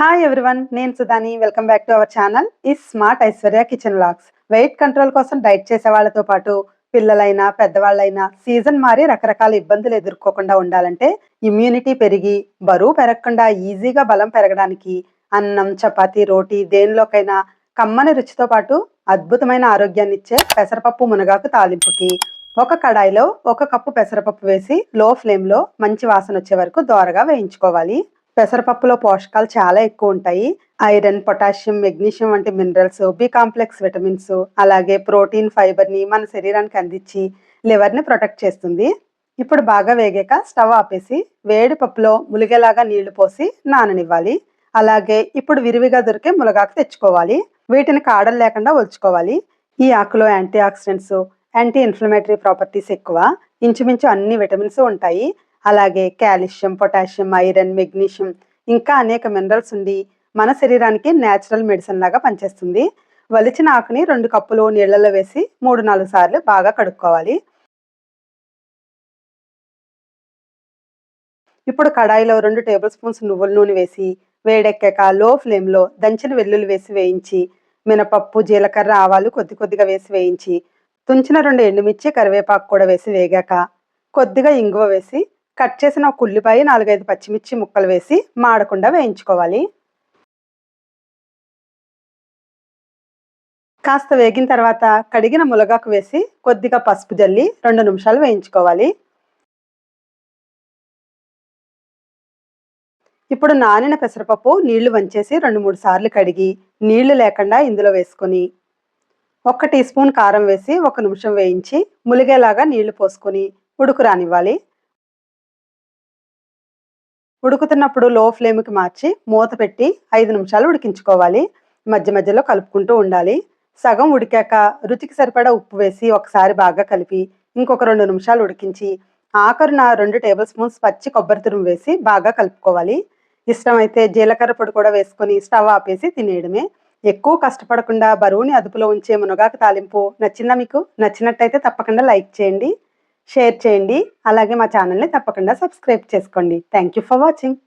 Hi everyone నేను సుధాని. Welcome back to our channel ఈ smart Aishwarya kitchen vlogs weight control కోసం diet చేసే వాళ్ళతో పాటు పిల్లలైనా పెద్దవాళ్ళైనా సీజన్ మారి రకరకాల ఇబ్బందులు ఎదుర్కోకుండా ఉండాలంటే ఇమ్యూనిటీ పెరిగి బరువు పెరగకుండా ఈజీగా బలం పెరగడానికి అన్నం చపాతీ రోటీ దేనిలోకైనా కమ్మని రుచితో పాటు అద్భుతమైన ఆరోగ్యాన్ని ఇచ్చే పెసరపప్పు మునగాకు తాలింపుకి ఒక కడాయిలో ఒక కప్పు పెసరపప్పు వేసి లో ఫ్లేమ్లో మంచి వాసన వచ్చే వరకు దోరగా వేయించుకోవాలి. పెసరపప్పులో పోషకాలు చాలా ఎక్కువ ఉంటాయి. ఐరన్ పొటాషియం మెగ్నీషియం వంటి మినరల్స్ బి కాంప్లెక్స్ విటమిన్స్ అలాగే ప్రోటీన్ ఫైబర్ని మన శరీరానికి అందించి లివర్ని ప్రొటెక్ట్ చేస్తుంది. ఇప్పుడు బాగా వేగాక స్టవ్ ఆపేసి వేడి పప్పులో ములిగేలాగా నీళ్ళు పోసి నాననివ్వాలి. అలాగే ఇప్పుడు విరివిగా దొరికే ములగాకు తెచ్చుకోవాలి. వీటిని కాడలు లేకుండా ఒలుచుకోవాలి. ఈ ఆకులో antioxidants anti inflammatory properties ఎక్కువ. ఇంచుమించు అన్ని విటమిన్స్ ఉంటాయి. అలాగే కాల్షియం పొటాషియం ఐరన్ మెగ్నీషియం ఇంకా అనేక మినరల్స్ ఉండి మన శరీరానికి న్యాచురల్ మెడిసిన్ లాగా పనిచేస్తుంది. వలిచిన ఆకుని రెండు కప్పులు నీళ్ళలో వేసి మూడు నాలుగు సార్లు బాగా కడుక్కోవాలి. ఇప్పుడు కడాయిలో రెండు టేబుల్ స్పూన్స్ నువ్వుల నూనె వేసి వేడెక్కాక లో ఫ్లేమ్లో దంచిన వెల్లుల్లి వేసి వేయించి మినపప్పు జీలకర్ర ఆవాలు కొద్ది కొద్దిగా వేసి వేయించి తుంచిన రెండు ఎండుమిర్చి కరివేపాకు కూడా వేసి వేగాక కొద్దిగా ఇంగువ వేసి కట్ చేసిన ఒక ఉల్లిపాయ నాలుగైదు పచ్చిమిర్చి ముక్కలు వేసి మాడకుండా వేయించుకోవాలి. కాస్త వేగిన తర్వాత కడిగిన ములగాకు వేసి కొద్దిగా పసుపు జల్లి రెండు నిమిషాలు వేయించుకోవాలి. ఇప్పుడు నానిన పెసరపప్పు నీళ్ళు వంచేసి రెండు మూడు సార్లు కడిగి నీళ్ళు లేకుండా ఇందులో వేసుకొని ఒక టీ స్పూన్ కారం వేసి ఒక నిమిషం వేయించి ములిగేలాగా నీళ్ళు పోసుకొని ఉడుకు రానివ్వాలి. ఉడుకుతున్నప్పుడు లో ఫ్లేమ్కి మార్చి మూత పెట్టి ఐదు నిమిషాలు ఉడికించుకోవాలి. మధ్య మధ్యలో కలుపుకుంటూ ఉండాలి. సగం ఉడికాక రుచికి సరిపడా ఉప్పు వేసి ఒకసారి బాగా కలిపి ఇంకొక రెండు నిమిషాలు ఉడికించి ఆఖరున రెండు టేబుల్ స్పూన్స్ పచ్చి కొబ్బరి తురుము వేసి బాగా కలుపుకోవాలి. ఇష్టమైతే జీలకర్ర పొడి కూడా వేసుకొని స్టవ్ ఆపేసి తినేయడమే. ఎక్కువ కష్టపడకుండా బరువుని అదుపులో ఉంచే మునగాకు తాలింపు నచ్చిందా మీకు? నచ్చినట్టయితే తప్పకుండా లైక్ చేయండి. షేర్ చేయండి. అలాగే మా ఛానల్ని తప్పకుండా సబ్స్క్రైబ్ చేసుకోండి. Thank you for watching